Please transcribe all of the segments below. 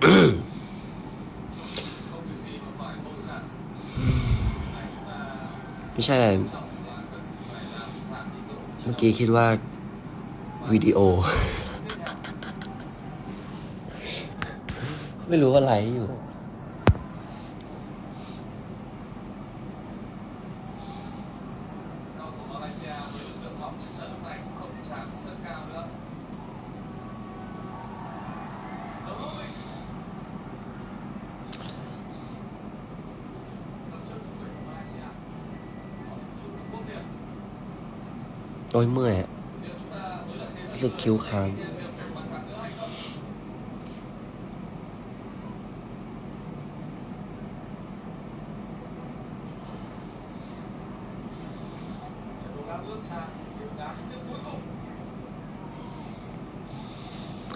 ไม่ใช่ เมื่อกี้คิดว่า วิดีโอ ไม่รู้อะไรอยู่ โอ้ยเมื่อยรู้สึกคิ้วค้าง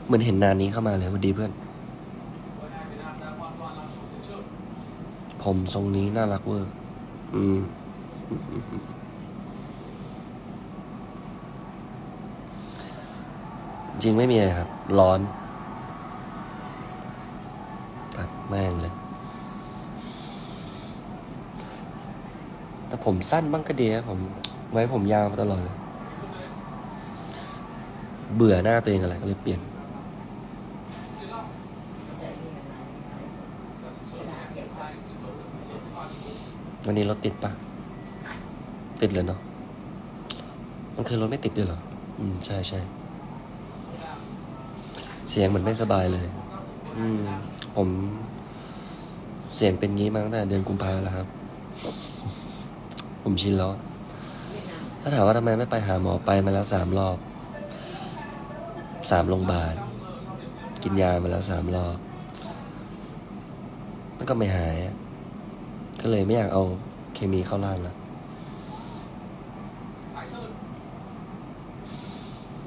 เหมือนเห็นนานนี้เข้ามาเลยวัสดีเพื่อน ผมทรงนี้น่ารักเวอร์ อืม ริงไม่มีอะไรครับ ร้อน ตัดแม่งเลย แต่ผมสั้นบ้างก็ดีนะผม ไว้ผมยาวมาตลอดเลย เบื่อหน้าตัวเองอะไรก็เลยเปลี่ยนวันนี้รถติดปะติดเลยเนาะ มันคือรถไม่ติดด้วยเหรอ อืม ใช่ใช่ สียงเหมือนไม่สบายเลย อืม ผม เสียงเป็นงี้มาตั้งแต่เดือนกุมภาแล้วครับ ผมชินแล้ว ถ้าถามว่าทำไมไม่ไปหาหมอไปมาแล้วสามรอบ สามโรงพยาบาล กินยามาแล้วสามรอบ มันก็ไม่หายอะก็เลยไม่อยากเอาเคมีเข้าร่างแล้ว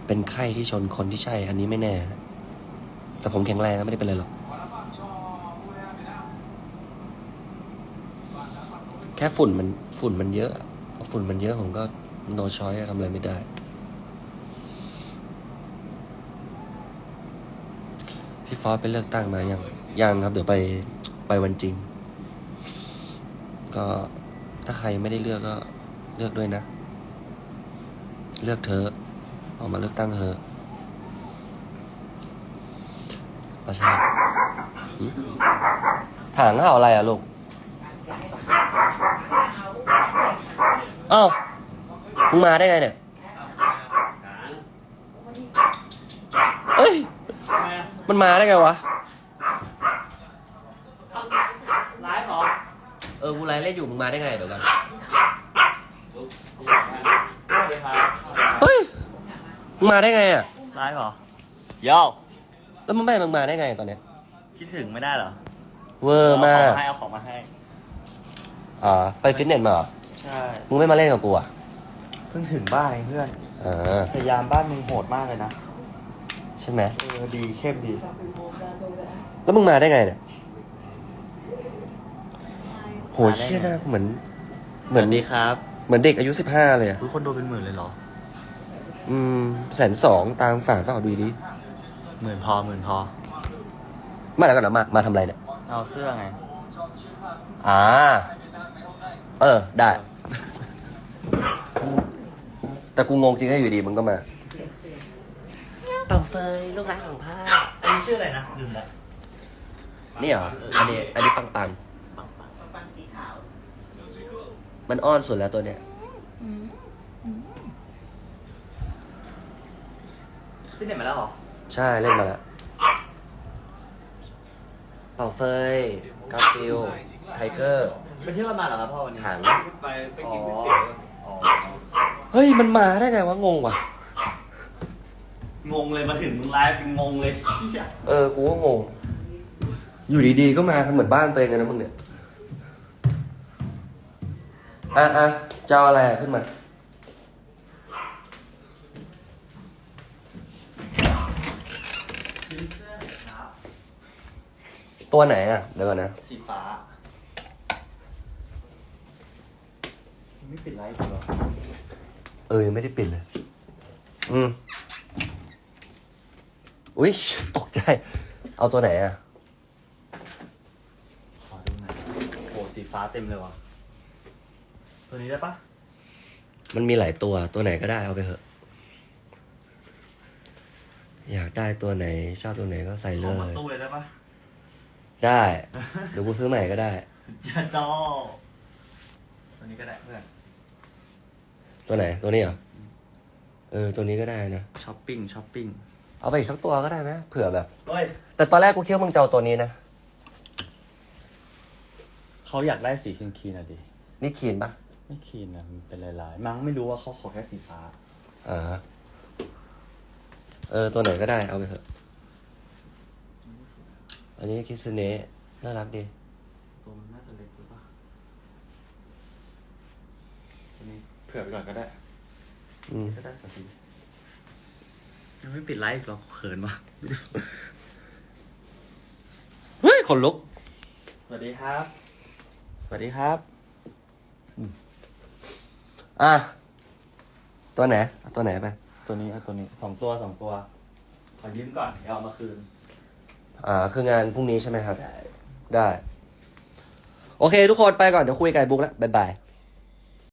เป็นไข้ที่ชนคนที่ใช่ อันนี้ไม่แน่ แต่ผมแข็งแรงนะไม่ได้เป็นไรหรอก แค่ฝุ่นมันฝุ่นมันเยอะ ฝุ่นมันเยอะผมก็ no choice ทำอะไรไม่ได้ พี่ฟอสไปเลือกตั้งมายัง ยังครับ เดี๋ยวไปไปวันจริง ก็ถ้าใครไม่ได้เลือกก็เลือกด้วยนะ เลือกเธอ ออกมาเลือกตั้งเธอะ ประชาถางข่าวอะไรอะลูกอ้าวมึงมาได้ไงเนี่ยเอ้ย มันมาได้ไงวะ ไลฟ์เหรอเออ กูไลฟ์เล่นอยู่ มึงมาได้ไงเดี๋ยวกัน เฮ้ย มึงมาได้ไงอะ ไลฟ์เหรอโย่ แล้วมึงไม่มึงมาได้ไงตอนเนี้ยคิดถึงไม่ได้เหรอเวอร์มากเอของให้เอาของมาให้อ่าไปฟิตเนสมาเหรอใช่มึงไม่มาเล่นกับกูอะเพิ่งถึงบ้านเองเพื่อนอ่าพยายามบ้านมึงโหดมากเลยนะใช่ไหมเออดีเข้มดี แล้วมึงมาได้ไงเนี่ยโหเชี่ยหน้ากูเหมือน เหมือนดีครับ เหมือนเด็กอายุสิบห้าเลยอะทุกคนดูเป็นหมื่นเลยเหรอ อืมแสนสองตามฝาดเปล่าดูดิ หมื่นพอหมื่นพอมาแล้วกันนะมา มาทำอะไรเนี่ย เอาเสื้อไง อ่า เออ ได้ แต่กูงงจริงให้อยู่ดีมึงก็มาเป่าเฟยลูกรักของผ้าอันนี้ชื่ออะไรนะลืมแล้วนี่เหรอ อันนี้ อันนี้ปังปัง ปังสีขาว มันอ้อนสุดแล้วตัวเนี้ย พี่เน็ตมาแล้วเหรอ ใช่เล่นมาแล้วเป่าเฟยกาฟิลไทเกอร์ไปเที่ยวกันมาเหรอครับพ่อวันนี้ถังไปไปอ๋อกินก๋วยเตี๋ยวอ๋อเฮ้ยมันมาได้ไงวะงงว่ะ งงเลยมาถึงมึงไลฟ์เป็นงงเลยเชี่ยเออ กูก็งง อยู่ดีๆ ก็มาทำเหมือนบ้านตัวเองเลยนะมึงเนี่ย อะอะจะเอาอะไรอะขึ้นมา ตัวไหนอะ เดี๋ยวก่อนนะ สีฟ้า ไม่ปิดไลฟ์เหรอ เออ ยังไม่ได้ปิดเลย อืม อุ้ยตกใจ เอาตัวไหนอะ ขอดูหน่อยโหสีฟ้าเต็มเลยวะตัวนี้ได้ปะมันมีหลายตัว ตัวไหนก็ได้เอาไปเถอะ อยากได้ตัวไหน ชอบตัวไหนก็ใส่ขเลองมายตู้เลยได้ปะ ได้ เดี๋ยวกูซื้อใหม่ก็ได้ จะดอตัวนี้ก็ได้เพื่อน ตัวไหน ตัวนี้เหรอ เออ ตัวนี้ก็ได้นะ ช้อปปิ้ง ช้อปปิ้ง เอาไปอีกสักตัวก็ได้ไหมเผื่อแบบ เฮ้ย แต่ตอนแรกกูคิดว่ามึงจะเอาตัวนี้นะ เขาอยากได้สีคีนคีนๆอะดิ นี่คีนปะไม่คีนอะมันเป็นลายๆ มั้งไม่รู้ว่าเขาขอแค่สีฟ้า อ่า เออ ตัวไหนก็ได้ เอาไปเถอะ อันนี้คิสเนะน่ารักดีตัวมันน่าจะเล็กหรือเปล่าตัวนี้เผื่อไปก่อนก็ได้ อืมก็ได้สักทียังไม่ปิดไลฟ์อีกหรอเขินวะเฮ้ยขนลุก สวัสดีครับ สวัสดีครับ อะ ตัวไหนเอาตัวไหนไป ตัวนี้เอาตัวนี้สองตัวสองตัว ขอยืมก่อน เดี๋ยวเอามาคืน อ่าคืองานพรุ่งนี้ใช่ไหมครับ ได้ โอเค ทุกคนไปก่อน เดี๋ยวคุยกับไอ้บุ๊กแล้วบ๊ายบาย